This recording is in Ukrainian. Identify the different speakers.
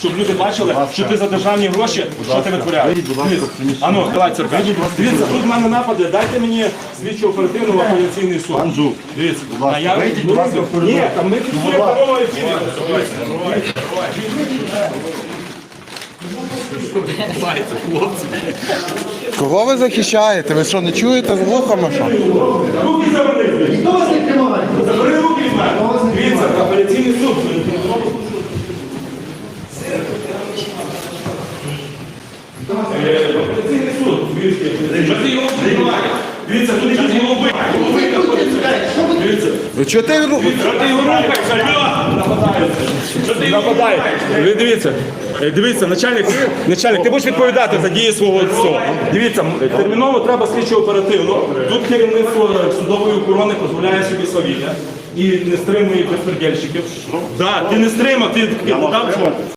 Speaker 1: щоб люди бачили, що ти за державні гроші, що ти витворяєш. Ану, давай, церква. Дивіться, тут в мене напади, дайте мені слідчо оперативного апеляційний суд.
Speaker 2: Пан Жук,
Speaker 1: Дивіться,
Speaker 2: будь ласка,
Speaker 1: а я
Speaker 2: вийдіть, будь ласка, в коридор.
Speaker 1: Ні, там ми
Speaker 2: ласка.
Speaker 1: корова ефірі.
Speaker 3: Кого ви захищаєте? Ви що, не чуєте з вухами? Що?
Speaker 1: Руки забери.
Speaker 4: Хто вас не тримає?
Speaker 1: Забери руки від мене. Дивіться, апеляційний суд. Апеляційний суд, дивіться, ти його приймаєш? Дивіться, тут якісь голуби. Дивіться.
Speaker 3: Ви чого ти ру-
Speaker 1: Що ти його рухаєш? Його нападаєш? Ви дивіться, е, дивіться, начальник, начальник, ти будеш відповідати за дії свого цього. Дивіться, терміново треба слідчо оперативно. Тут керівництво судової охорони дозволяє собі свавілля і не стримує безпредельщиків. Так, ти не стримав, ти дав що?